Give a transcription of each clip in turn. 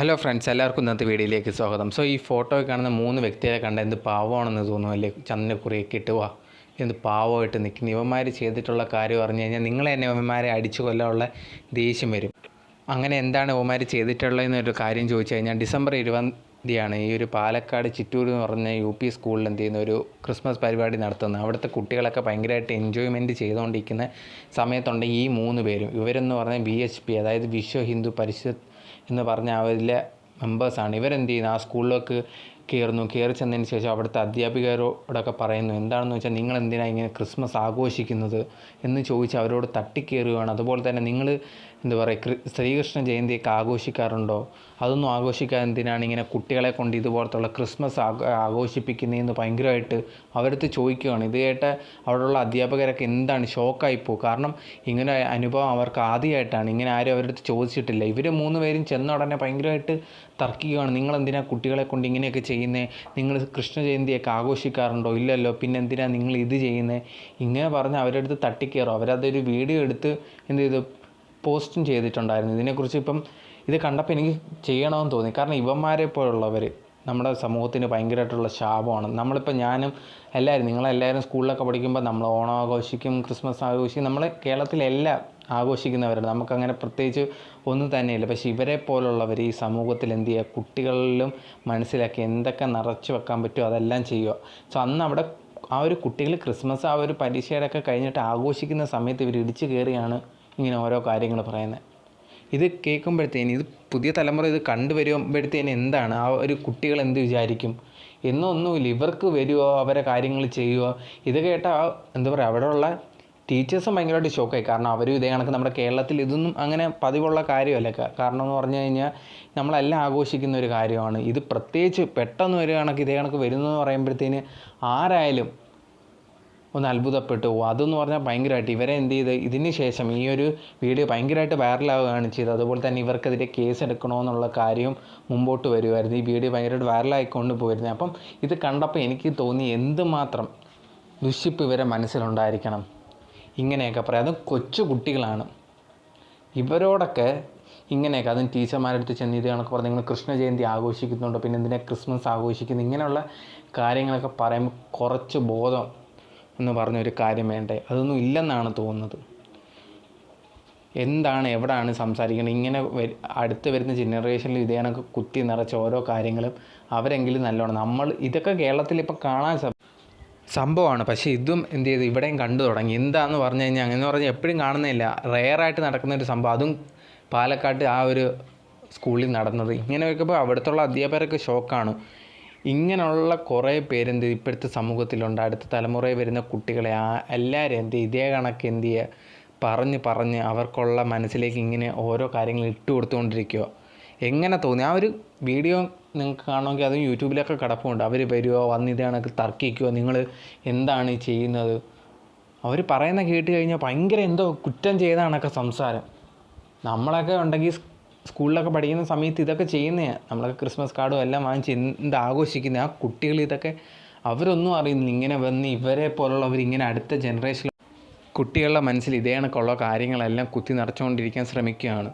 Hello friends എല്ലാവർക്കും ഇന്നത്തെ വീഡിയോയിലേക്ക് സ്വാഗതം. സോ ഈ ഫോട്ടോയിൽ കാണുന്ന മൂന്ന് വ്യക്തികളെ കണ്ട എന്ത് പാവമാണെന്ന് തോന്നുന്നു. അല്ലേ ചന്ദ്രനെ കുറിയൊക്കെ വാ. എന്ത് പാവമായിട്ട് നിൽക്കുന്നു. ഇവന്മാർ ചെയ്തിട്ടുള്ള കാര്യം പറഞ്ഞു കഴിഞ്ഞാൽ നിങ്ങൾ തന്നെ ഇവന്മാരെ അടിച്ചു കൊല്ലാനുള്ള ദേഷ്യം വരും. അങ്ങനെ എന്താണ് ഇവന്മാർ ചെയ്തിട്ടുള്ളതെന്നൊരു കാര്യം ചോദിച്ചു കഴിഞ്ഞാൽ ഡിസംബർ ഇരുപതിയാണ് ഈ ഒരു പാലക്കാട് ചിറ്റൂർ എന്ന് പറഞ്ഞ യു പി സ്കൂളിൽ എന്ത് ചെയ്യുന്ന ഒരു ക്രിസ്മസ് പരിപാടി നടത്തുന്നത്. അവിടുത്തെ കുട്ടികളൊക്കെ ഭയങ്കരമായിട്ട് എൻജോയ്മെന്റ് ചെയ്തുകൊണ്ടിരിക്കുന്ന സമയത്തുണ്ട് ഈ മൂന്ന് പേരും. ഇവരെന്ന് പറഞ്ഞാൽ ബി എച്ച് പി അതായത് വിശ്വ ഹിന്ദു പരിഷത്ത് എന്ന് പറഞ്ഞ അവരിലെ മെമ്പേഴ്സാണ് ഇവരെന്ത് ചെയ്യുന്നു? ആ സ്കൂളിലേക്ക് കയറുന്നു. കയറി ചെന്നതിന് ശേഷം അവിടുത്തെ അധ്യാപികരോടൊക്കെ പറയുന്നു എന്താണെന്ന് വെച്ചാൽ നിങ്ങൾ എന്തിനാണ് ഇങ്ങനെ ക്രിസ്മസ് ആഘോഷിക്കുന്നത്? എന്ന് ചോദിച്ച് അവരോട് തട്ടിക്കയറുകയാണ് അതുപോലെ തന്നെ നിങ്ങൾ എന്താ പറയുക ശ്രീകൃഷ്ണ ജയന്തിയൊക്കെ ആഘോഷിക്കാറുണ്ടോ? അതൊന്നും ആഘോഷിക്കാൻ എന്തിനാണ് ഇങ്ങനെ കുട്ടികളെ കൊണ്ട് ഇതുപോലത്തുള്ള ക്രിസ്മസ് ആഘ ആഘോഷിപ്പിക്കുന്നതെന്ന് ഭയങ്കരമായിട്ട് അവരടുത്ത് ചോദിക്കുകയാണ്. ഇത് കേട്ട് അവിടെയുള്ള അധ്യാപകരൊക്കെ എന്താണ് ഷോക്കായിപ്പോ കാരണം ഇങ്ങനെ അനുഭവം അവർക്ക് ആദ്യമായിട്ടാണ്. ഇങ്ങനെ ആരും അവരടുത്ത് ചോദിച്ചിട്ടില്ല. ഇവർ മൂന്ന് പേരും ചെന്ന ഉടനെ ഭയങ്കരമായിട്ട് തർക്കിക്കുകയാണ്. നിങ്ങൾ എന്തിനാണ് കുട്ടികളെ കൊണ്ട് ഇങ്ങനെയൊക്കെ ചെയ്യുന്നത്? നിങ്ങൾ കൃഷ്ണ ജയന്തിയൊക്കെ ആഘോഷിക്കാറുണ്ടോ? ഇല്ലല്ലോ പിന്നെ എന്തിനാ നിങ്ങൾ ഇത് ചെയ്യുന്നത് ഇങ്ങനെ പറഞ്ഞ് അവരുടെ അടുത്ത് തട്ടിക്കയറും. അവരതൊരു വീഡിയോ എടുത്ത് എന്ത് ചെയ്തു? പോസ്റ്റും ചെയ്തിട്ടുണ്ടായിരുന്നു. ഇതിനെക്കുറിച്ച് ഇപ്പം ഇത് കണ്ടപ്പോൾ എനിക്ക് ചെയ്യണമെന്ന് തോന്നി. കാരണം ഇവന്മാരെ പോലുള്ളവർ നമ്മുടെ സമൂഹത്തിന് ഭയങ്കരമായിട്ടുള്ള ശാപമാണ്. നമ്മളിപ്പോൾ ഞാനും എല്ലാവരും നിങ്ങളെല്ലാവരും സ്കൂളിലൊക്കെ പഠിക്കുമ്പോൾ നമ്മൾ ഓണം ആഘോഷിക്കും ക്രിസ്മസ് ആഘോഷിക്കും. നമ്മൾ കേരളത്തിലെല്ലാം ആഘോഷിക്കുന്നവരാണ് നമുക്കങ്ങനെ പ്രത്യേകിച്ച് ഒന്നും തന്നെയില്ല. പക്ഷേ ഇവരെ പോലുള്ളവർ ഈ സമൂഹത്തിൽ എന്ത് ചെയ്യുക? കുട്ടികളിലും മനസ്സിലാക്കി എന്തൊക്കെ നിറച്ച് വെക്കാൻ പറ്റുമോ അതെല്ലാം ചെയ്യുക. സോ അന്ന് അവിടെ ആ ഒരു കുട്ടികൾ ക്രിസ്മസ് ആ ഒരു പരീക്ഷയുടെ ഒക്കെ കഴിഞ്ഞിട്ട് ആഘോഷിക്കുന്ന സമയത്ത് ഇവർ ഇടിച്ചു കയറിയാണ് ഇങ്ങനെ ഓരോ കാര്യങ്ങൾ പറയുന്നത്. ഇത് കേൾക്കുമ്പോഴത്തേന് ഇത് പുതിയ തലമുറ ഇത് കണ്ടുവരുമ്പോഴത്തേന് എന്താണ്? ആ ഒരു കുട്ടികൾ എന്ത് വിചാരിക്കും? എന്നൊന്നുമില്ല. ഇവർക്ക് വരുമോ അവരെ കാര്യങ്ങൾ ചെയ്യുമോ ഇത് കേട്ട ആ എന്താ പറയുക അവിടെയുള്ള ടീച്ചേഴ്സും ഭയങ്കരമായിട്ട് ഷോക്കായി. കാരണം അവരും ഇതേ കണക്ക് നമ്മുടെ കേരളത്തിൽ ഇതൊന്നും അങ്ങനെ പതിവുള്ള കാര്യമല്ല. കാരണം എന്ന് പറഞ്ഞു കഴിഞ്ഞാൽ നമ്മളെല്ലാം ആഘോഷിക്കുന്ന ഒരു കാര്യമാണ്. ഇത് പ്രത്യേകിച്ച് പെട്ടെന്ന് ഒരു കണക്ക് ഇതേ കണക്ക് വരുന്നതെന്ന് പറയുമ്പോഴത്തേന് ആരായാലും ഒന്ന് അത്ഭുതപ്പെട്ടു അതെന്ന് പറഞ്ഞാൽ ഭയങ്കരമായിട്ട് ഇവരെ എന്ത് ചെയ്ത് ഇതിന് ശേഷം ഈ ഒരു വീഡിയോ ഭയങ്കരമായിട്ട് വൈറലാവുകയാണ് ചെയ്തത്. അതുപോലെ തന്നെ ഇവർക്കെതിരെ കേസ് എടുക്കണമെന്നുള്ള കാര്യം മുമ്പോട്ട് വരുമായിരുന്നു ഈ വീഡിയോ ഭയങ്കരമായിട്ട് വൈറലായിക്കൊണ്ട് പോയിരുന്നു. അപ്പം ഇത് കണ്ടപ്പോൾ എനിക്ക് തോന്നി എന്തുമാത്രം ദുഷിപ്പ് ഇവരെ മനസ്സിലുണ്ടായിരിക്കണം. ഇങ്ങനെയൊക്കെ പറയാം. അതും കൊച്ചു കുട്ടികളാണ്. ഇവരോടൊക്കെ ഇങ്ങനെയൊക്കെ അതും ടീച്ചർമാരുടെ അടുത്ത് ചെന്ന് ഇത് കണക്ക് പറഞ്ഞ് നിങ്ങൾ കൃഷ്ണ ജയന്തി ആഘോഷിക്കുന്നുണ്ടോ? പിന്നെ എന്തിനാ ക്രിസ്മസ് ആഘോഷിക്കുന്നു? ഇങ്ങനെയുള്ള കാര്യങ്ങളൊക്കെ പറയുമ്പോൾ കുറച്ച് ബോധം എന്ന് പറഞ്ഞൊരു കാര്യം വേണ്ടേ? അതൊന്നും ഇല്ലെന്നാണ് തോന്നുന്നത്. എന്താണ് എവിടെയാണ് സംസാരിക്കുന്നത് ഇങ്ങനെ അടുത്ത് വരുന്ന ജനറേഷനിൽ ഇതേ കുത്തി നിറച്ച ഓരോ കാര്യങ്ങളും അവരെങ്കിലും നല്ലോണം നമ്മൾ ഇതൊക്കെ കേരളത്തിൽ ഇപ്പം കാണാൻ സംഭവമാണ്. പക്ഷേ ഇതും എന്ത് ചെയ്തു ഇവിടെയും കണ്ടു തുടങ്ങി. എന്താന്ന് പറഞ്ഞു കഴിഞ്ഞാൽ അങ്ങനെ പറഞ്ഞാൽ എപ്പോഴും കാണുന്നില്ല റെയറായിട്ട് നടക്കുന്ന ഒരു സംഭവം. അതും പാലക്കാട്ട് ആ ഒരു സ്കൂളിൽ നടന്നത്. ഇങ്ങനെ വയ്ക്കുമ്പോൾ അവിടുത്തെ അധ്യാപകരൊക്കെ ഷോക്കാണ് ഇങ്ങനെയുള്ള കുറേ പേരെന്ത് ഇപ്പോഴത്തെ സമൂഹത്തിലുണ്ട്. അടുത്ത തലമുറയിൽ വരുന്ന കുട്ടികളെ ആ എല്ലാവരും എന്ത്? ഇതേ കണക്ക് എന്ത് ചെയ്യുക പറഞ്ഞ് പറഞ്ഞ് അവർക്കുള്ള മനസ്സിലേക്ക് ഇങ്ങനെ ഓരോ കാര്യങ്ങൾ ഇട്ട് കൊടുത്തുകൊണ്ടിരിക്കുക എങ്ങനെ തോന്നി? ആ ഒരു വീഡിയോ നിങ്ങൾക്ക് കാണുമെങ്കിൽ അതും യൂട്യൂബിലൊക്കെ കിടപ്പുണ്ട്. അവർ വരുമോ വന്ന് ഇത് കണക്ക് തർക്കിക്കുമോ നിങ്ങൾ എന്താണ് ചെയ്യുന്നത്? അവർ പറയുന്ന കേട്ട് കഴിഞ്ഞാൽ ഭയങ്കര എന്തോ കുറ്റം ചെയ്താണൊക്കെ സംസാരം. നമ്മളൊക്കെ ഉണ്ടെങ്കിൽ സ്കൂളിലൊക്കെ പഠിക്കുന്ന സമയത്ത് ഇതൊക്കെ ചെയ്യുന്നതാണ് നമ്മളൊക്കെ ക്രിസ്മസ് കാർഡും എല്ലാം വാങ്ങിച്ച് എന്ത് ആഘോഷിക്കുന്ന. ആ കുട്ടികൾ ഇതൊക്കെ അവരൊന്നും അറിയുന്നില്ല. ഇങ്ങനെ വന്ന് ഇവരെ പോലുള്ളവർ ഇങ്ങനെ അടുത്ത ജനറേഷൻ കുട്ടികളുടെ മനസ്സിൽ ഇതേ കണക്കുള്ള കാര്യങ്ങളെല്ലാം കുത്തി നിറച്ചുകൊണ്ടിരിക്കാൻ ശ്രമിക്കുകയാണ്.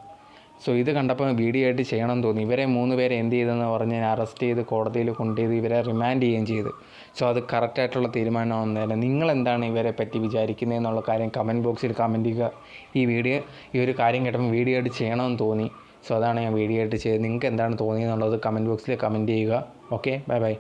സോ ഇത് കണ്ടപ്പോൾ വീഡിയോ ആയിട്ട് ചെയ്യണം തോന്നി. ഇവരെ മൂന്ന് പേരെ എന്ത് ചെയ്തെന്ന് പറഞ്ഞ് അറസ്റ്റ് ചെയ്ത് കോടതിയിൽ കൊണ്ടുപോയത് ഇവരെ റിമാൻഡ് ചെയ്യുകയും ചെയ്തു. സോ അത് കറക്റ്റായിട്ടുള്ള തീരുമാനമാണെന്നല്ല നിങ്ങൾ എന്താണ് ഇവരെ പറ്റി വിചാരിക്കുന്നത് എന്നുള്ള കാര്യം കമന്റ് ബോക്സിൽ കമന്റ് ചെയ്യുക. ഈ വീഡിയോ ഈ ഒരു കാര്യം കേട്ടപ്പോൾ വീഡിയോ ആയിട്ട് ചെയ്യണമെന്ന് തോന്നി. സോ അതാണ് ഞാൻ വീഡിയോ ആയിട്ട് ചെയ്തത്. നിങ്ങൾക്ക് എന്താണ് തോന്നിയെന്നുള്ളത് കമന്റ് ബോക്സിൽ കമന്റ് ചെയ്യുക. Okay bye bye